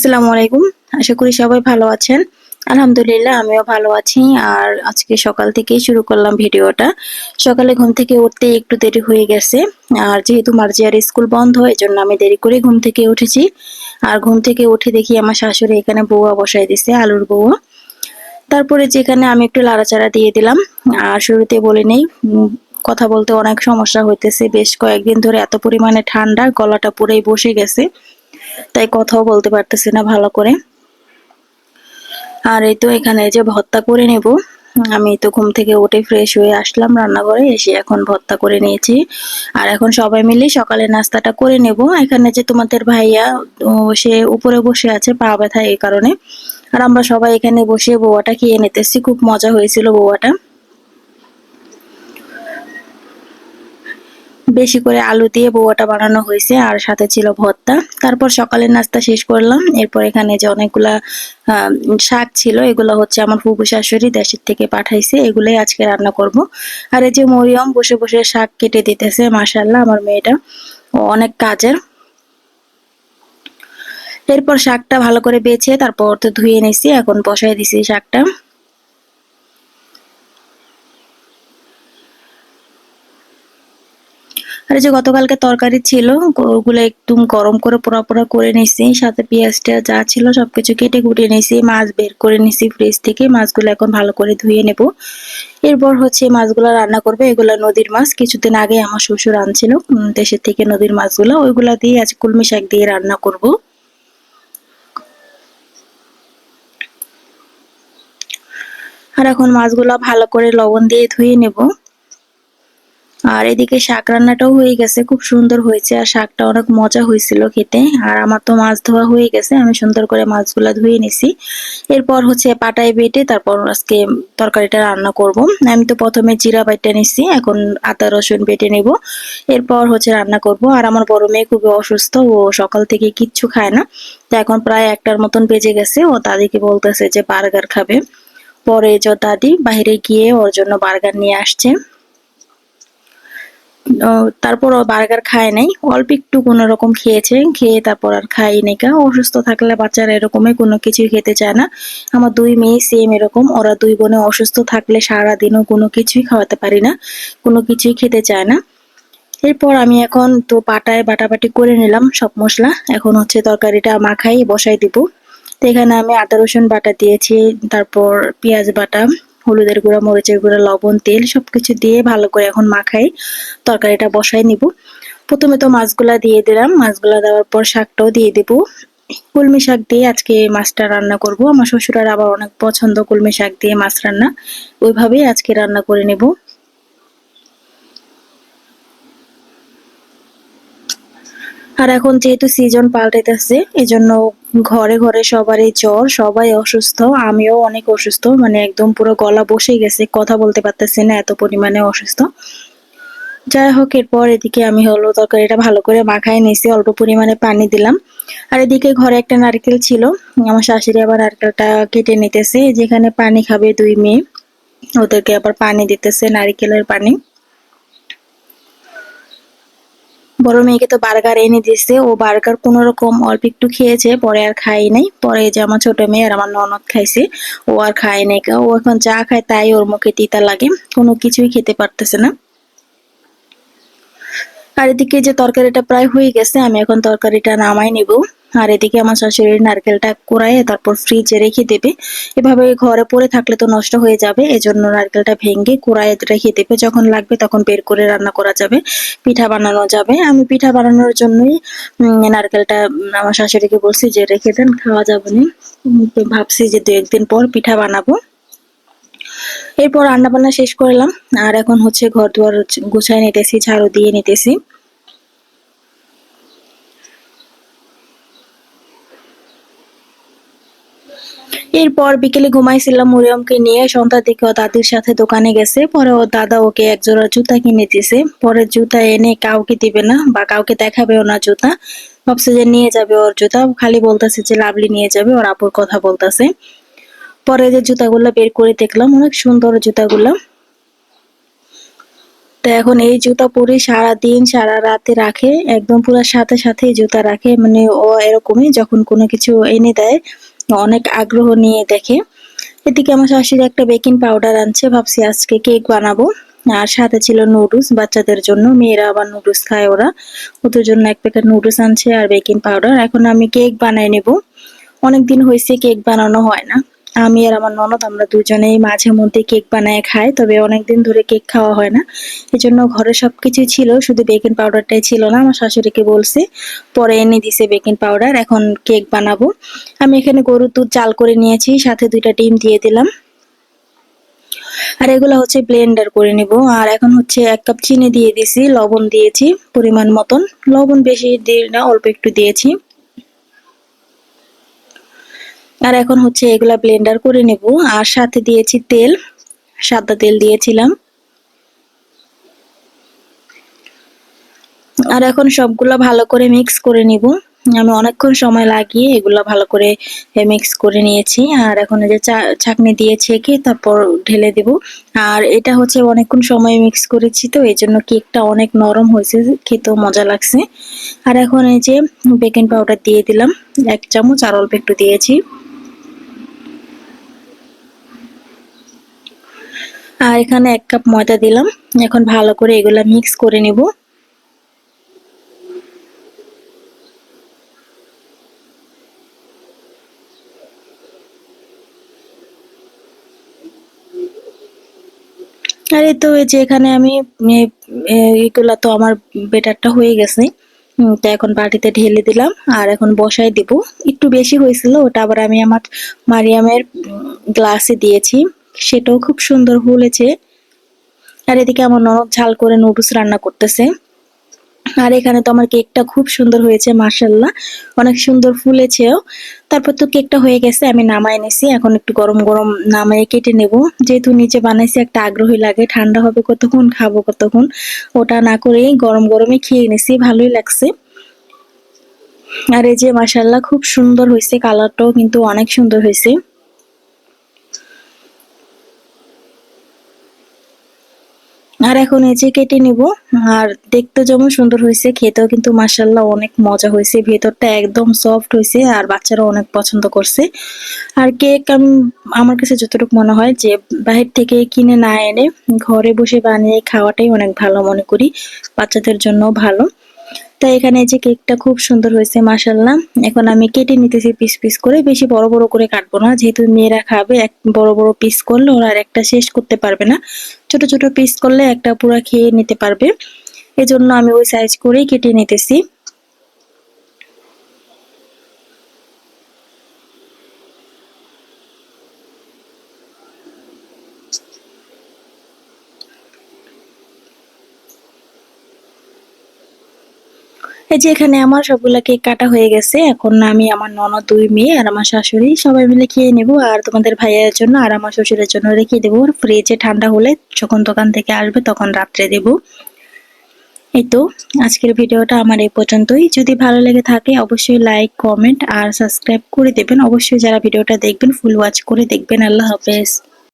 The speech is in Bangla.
আসসালামু আলাইকুম। আশা করি সবাই ভালো আছেন। আলহামদুলিল্লাহ, আমিও ভালো আছি। আর আজকে সকাল থেকেই শুরু করলাম ভিডিওটা। সকালে ঘুম থেকে উঠতে একটু দেরি হয়ে গেছে। আর যেহেতু মার্জিয়ার স্কুল বন্ধ এই জন্য আমি দেরি করে ঘুম থেকে উঠেছি। আর ঘুম থেকে উঠে দেখি আমার শাশুড়ি এখানে বউয়া বসাই দিছে, আলুর বউয়া তারপরে যেখানে আমি একটু লাড়াচাড়া দিয়ে দিলাম। আর শুরুতে বলে নেই কথা বলতে অনেক সমস্যা হইতেছে। বেশ কয়েকদিন ধরে এত পরিমাণে ঠান্ডা, গলাটা পুরাই বসে গেছে। তাই কথাও বলতে পারতেছি না ভালো করে। আর এই তো এখানে যে ভর্তা করে নেব, আমি তো ঘুম থেকে উঠে ফ্রেশ হয়ে আসলাম রান্নাঘরে, এসে এখন ভর্তা করে নিয়েছি। আর এখন সবাই মিলে সকালে নাস্তাটা করে নেব। এখানে যে তোমাদের ভাইয়া সে উপরে বসে আছে, পা ব্যথা এই কারণে। আর আমরা সবাই এখানে বসে বৌয়াটা খেয়ে নিতেছি, খুব মজা হয়েছিল বৌয়াটা। বেশি করে আলু দিয়ে বৌয়াটা বানানো হয়েছে, আর সাথে ছিল ভর্তা। তারপর সকালের নাস্তা শেষ করলাম। এরপর এখানে যে অনেকগুলা শাক ছিল, এগুলো হচ্ছে আমার ফুবু শাশুড়ি দেশের থেকে পাঠাইছে। এগুলোই আজকে রান্না করব। আর এই যে মরিয়ম বসে বসে শাক কেটে দিতেছে মাসাল্লাহ আমার মেয়েটা। অনেক কাজের। এরপর শাকটা ভালো করে বেছে, তারপর তো ধুয়ে নিছি, এখন বসাই দিছি শাকটা। আর যে গতকালকে তরকারি ছিল ওগুলো একটু গরম করে পোড়া পোড়া করে নিছি, সাথে পেঁয়াজটা যা ছিল সবকিছু কেটে কুটে নিছি, মাছ বের করে নিছি ফ্রিজ থেকে, মাছগুলো এখন ভালো করে ধুয়ে নেব। এরপর হচ্ছে মাছগুলো রান্না করবে, এগুলো নদীর মাছ, কিছুদিন আগে আমার শ্বশুর আনছিল দেশের থেকে নদীর মাছগুলো, ওইগুলা দিয়ে আজ কুলমি শাক দিয়ে রান্না করব। আর এখন মাছগুলো ভালো করে লবণ দিয়ে ধুয়ে নেব। আর এদিকে শাক রান্নাটাও হয়ে গেছে, খুব সুন্দর হয়েছে আর শাকটা অনেক মজা হয়েছিল খেতে। আর আমার তো মাছ ধোয়া হয়ে গেছে, আমি সুন্দর করে মাছগুলা ধুয়ে নিছি। এরপর হচ্ছে পাটায় বেটে তারপর আজকে তরকারিটা রান্না করব। আমি তো প্রথমে জিরা বাইটা নিছি, এখন আদা, রসুন বেটে নেব। এরপর হচ্ছে রান্না করব। আর আমার বড় মেয়ে খুবই অসুস্থ, ও সকাল থেকে কিচ্ছু খায় না। তো এখন প্রায় একটার মতন বেজে গেছে, ও তাদেরকে বলতেছে যে বার্গার খাবে। পরে যে দাদি বাইরে গিয়ে ওর জন্য বার্গার নিয়ে আসছে। তারপর বার্গার খায় নাই। অল্প একটু কোনো রকম খেয়েছে, খেয়ে তারপর আর খাই নাই কা অসুস্থ থাকলে বাচ্চারা এরকমই কোনো কিছুই খেতে চায় না। আমার দুই মেয়ে সেম এরকম। ওরা দুই বোনে অসুস্থ থাকলে সারা দিনও কোনো কিছুই খাওয়াতে পারি না, কোনো কিছুই খেতে চায় না। এরপর আমি এখন তো পাটায় বাটাবাটি করে নিলাম সব মশলা। এখন হচ্ছে তরকারিটা মাখাই বসাই দিব। তো এখানে আমি আদা রসুন বাটা দিয়েছি, তারপর পেঁয়াজ বাটা হলুদের গুঁড়া, মরিচের গুঁড়া, লবণ, তেল সব কিছু দিয়ে ভালো করে এখন মাখাই। তরকারিটা বসাই নিব। প্রথমে তো মাছগুলা দিয়ে দিলাম। মাছগুলা দেওয়ার পর শাকটাও দিয়ে দেবো। কলমি শাক দিয়ে আজকে মাছটা রান্না করব। আমার শ্বশুরার আবার অনেক পছন্দ কলমি শাক দিয়ে মাছ রান্না। ওইভাবেই আজকে রান্না করে নেব। আর এখন যেহেতু সিজন পাল্টাইতেছে, এজন্য ঘরে ঘরে সবারই জ্বর, সবাই অসুস্থ, আমিও অনেক অসুস্থ মানে একদম পুরো গলা বসে গেছে, কথা বলতে পারতেছি না এত পরিমাণে অসুস্থ। যাই হোক, এরপর এদিকে আমি হলো তরকারিটা ভালো করে মাখায় নিয়েছি, অল্প পরিমাণে পানি দিলাম। আর এদিকে ঘরে একটা নারকেল ছিল, আমার শাশুড়ি আবার নারকেলটা কেটে নিতেছে, যেখানে পানি খাবে দুই মেয়ে, ওদেরকে আবার পানি দিতেছে, নারিকেলের পানি। বড় মেয়েকে তো বার্গার এনে দিয়েছে, ও বার্গার কোন রকম অল্প একটু খেয়েছে, পরে আর খাই নাই। পরে যে আমার ছোট মেয়ে আর আমার ননদ খাইছে, ও আর খায় নাই। ও এখন যা খায় তাই ওর মুখে তিতা লাগে, কোনো কিছুই খেতে পারতেছে না। আর এদিকে যে তরকারিটা প্রায় হয়ে গেছে, আমি এখন তরকারিটা নামাই নিব। আর এদিকে আমার শাশুড়ির নারকেলটা কোরাইয়ে তারপর ফ্রিজে রেখে দেবে। এভাবে ঘরে পড়ে থাকলে তো নষ্ট হয়ে যাবে, এজন্য নারকেলটা ভেঙে কোরাইয়ে রেখে দেবে। যখন লাগবে তখন বের করে রান্না করা যাবে, পিঠা বানানো যাবে। আমি পিঠা বানানোর জন্যই নারকেলটা আমার শাশুড়িকে বলছি যে রেখে দেন, খাওয়া যাবে না। ভাবছি যে দু একদিন পর পিঠা বানাবো। এরপর রান্না বান্না শেষ করলাম। আর এখন হচ্ছে ঘর দুয়ার গুছাই নিতেছি, ঝাড়ু দিয়ে নিতেছি। এরপর বিকেলে ঘুমাইছিলাম মরিয়মকে নিয়ে সন্ধ্যার দিকে ও দাদির সাথে দোকানে গেছে। পরে ও দাদা ওকে এক জোড়া জুতা কিনে দিছে। পরে জুতা এনে কাউকে দিবে না বা কাউকে দেখাবেও না জুতা। ভাবছে যে নিয়ে যাবে ওর জুতা। খালি বলতেছে যে, লাভলি নিয়ে যাবে। ওর আপুর কথা বলতেছে। পরে যে জুতাগুলো বের করে দেখলাম, অনেক সুন্দর জুতাগুলো। তো এখন এই জুতা পরে সারা দিন সারা রাতে রাখে। একদম পুরো সাথে সাথে জুতা রাখে। মানে ও এরকমই যখন কোনো কিছু এনে দেয় অনেক আগ্রহ নিয়ে দেখে। এদিকে আমার শাশুড়ি একটা বেকিং পাউডার আনছে, ভাবছি আজকে কেক বানাবো। আর সাথে ছিল নুডলস বাচ্চাদের জন্য। মেয়েরা আবার নুডলস খায় ওরা। ওদের জন্য এক প্যাকেট নুডলস আনছে আর বেকিং পাউডার এখন আমি কেক বানাই নেব। অনেকদিন হয়েছে কেক বানানো হয় না। আমি আর আমার ননদ, আমরা দুজনেই মাঝে মধ্যে কেক বানায় খাই, তবে অনেকদিন ধরে কেক খাওয়া হয় না। এই জন্য ঘরে সবকিছু ছিল, শুধু বেকিং পাউডারটাই ছিল না, আমার শাশুড়িকে বলছে, পরে এনে দিছে বেকিং পাউডার এখন কেক বানাবো। আমি এখানে গরুর দুধ চাল করে নিয়েছি, সাথে দুইটা ডিম দিয়ে দিলাম। আর এগুলো হচ্ছে ব্লেন্ডার করে নিব। আর এখন হচ্ছে এক কাপ চিনি দিয়ে দিছি, লবণ দিয়েছি পরিমাণ মতন। লবণ বেশি দিই না, অল্প একটু দিয়েছি। আর এখন হচ্ছে এগুলা ব্লেন্ডার করে নেব। আর সাথে দিয়েছি তেল, সাদা তেল দিয়েছিলাম। আর এখন সবগুলো ভালো করে মিক্স করে নিব। আমি অনেকক্ষণ সময় লাগিয়ে এগুলো ভালো করে মিক্স করে নিয়েছি। আর এখন যে ছাকনি দিয়ে ছেঁকে তারপর ঢেলে দেব। আর এটা হচ্ছে অনেকক্ষণ সময় মিক্স করেছি তো, এই জন্য কেকটা অনেক নরম হয়েছে, খেতেও মজা লাগছে। আর এখন এই যে বেকিং পাউডার দিয়ে দিলাম, এক চামচ, আর অল্প একটু দিয়েছি। আর এখানে এক কাপ ময়দা দিলাম। এখন ভালো করে এগুলা মিক্স করে নেব। আর এই তো এই যে এখানে আমি এগুলা তো আমার বেটারটা হয়ে গেছে। তো এখন বাটিতে ঢেলে দিলাম আর এখন বসাই দিব। একটু বেশি হয়েছিল, ওটা আবার আমি আমার মারিয়ামের গ্লাসে দিয়েছি। সেটাও খুব সুন্দর ফুলেছে আর এদিকে আমার ননদ ঝাল করে নুডলস রান্না করতেছে। আর এখানে তো আমার কেকটা খুব সুন্দর হয়েছে মার্শাল্লাহ অনেক সুন্দর ফুলেছেও। তারপর তো কেকটা হয়ে গেছে, আমি নামাই নিছি। এখন একটু গরম গরম নামাই কেটে নেব। যেহেতু নিচে বানাইছি, একটা আগ্রহী লাগে। ঠান্ডা হবে কতক্ষণ, খাব কতক্ষণ। ওটা না করেই গরম গরমে খেয়ে নিছি, ভালোই লাগছে। আর এই যে মাসাল্লাহ খুব সুন্দর হয়েছে। কালারটাও কিন্তু অনেক সুন্দর হয়েছে। আর এখন এই যে কেটে নিব, আর দেখতে যেমন সুন্দর হয়েছে, খেতেও কিন্তু মাসাল্লাহ অনেক মজা হয়েছে। ভেতরটা একদম সফট হয়েছে আর বাচ্চারা অনেক পছন্দ করছে। আর কেক আমি, আমার কাছে যতটুকু মনে হয় যে বাহির থেকে কিনে না এনে ঘরে বসে বানিয়ে খাওয়াটাই অনেক ভালো মনে করি। বাচ্চাদের জন্য ভালো। তাই এখানে যে কেকটা খুব সুন্দর হয়েছে মাসাল্লাহ এখন আমি কেটে নিতেছি পিস পিস করে। বেশি বড় বড় করে কাটবো না। যেহেতু মেয়েরা খাবে, এক বড় বড় পিস করলে ওরা আর একটা শেষ করতে পারবে না। ছোট ছোট পিস করলে একটা পুরা খেয়ে নিতে পারবে। এজন্য আমি ওই সাইজ করেই কেটে নিতেছি। এই যে এখানে আমার সবগুলা কেক কাটা হয়ে গেছে, এখন আমি আমার ননদ, দুই মেয়ে আর আমার শাশুড়ি সবাই মিলে খেয়ে নেব আর তোমাদের ভাইয়ের জন্য আর আমার শ্বশুরের জন্য রেখে দেবো। ফ্রিজে ঠান্ডা হলে যখন দোকান থেকে আসবে তখন রাত্রে দেব। এই তো, আজকের ভিডিওটা আমার এই পর্যন্তই। যদি ভালো লেগে থাকে অবশ্যই লাইক কমেন্ট আর সাবস্ক্রাইব করে দেবেন। অবশ্যই যারা ভিডিওটা দেখবেন ফুল ওয়াচ করে দেখবেন। আল্লাহ হাফেজ।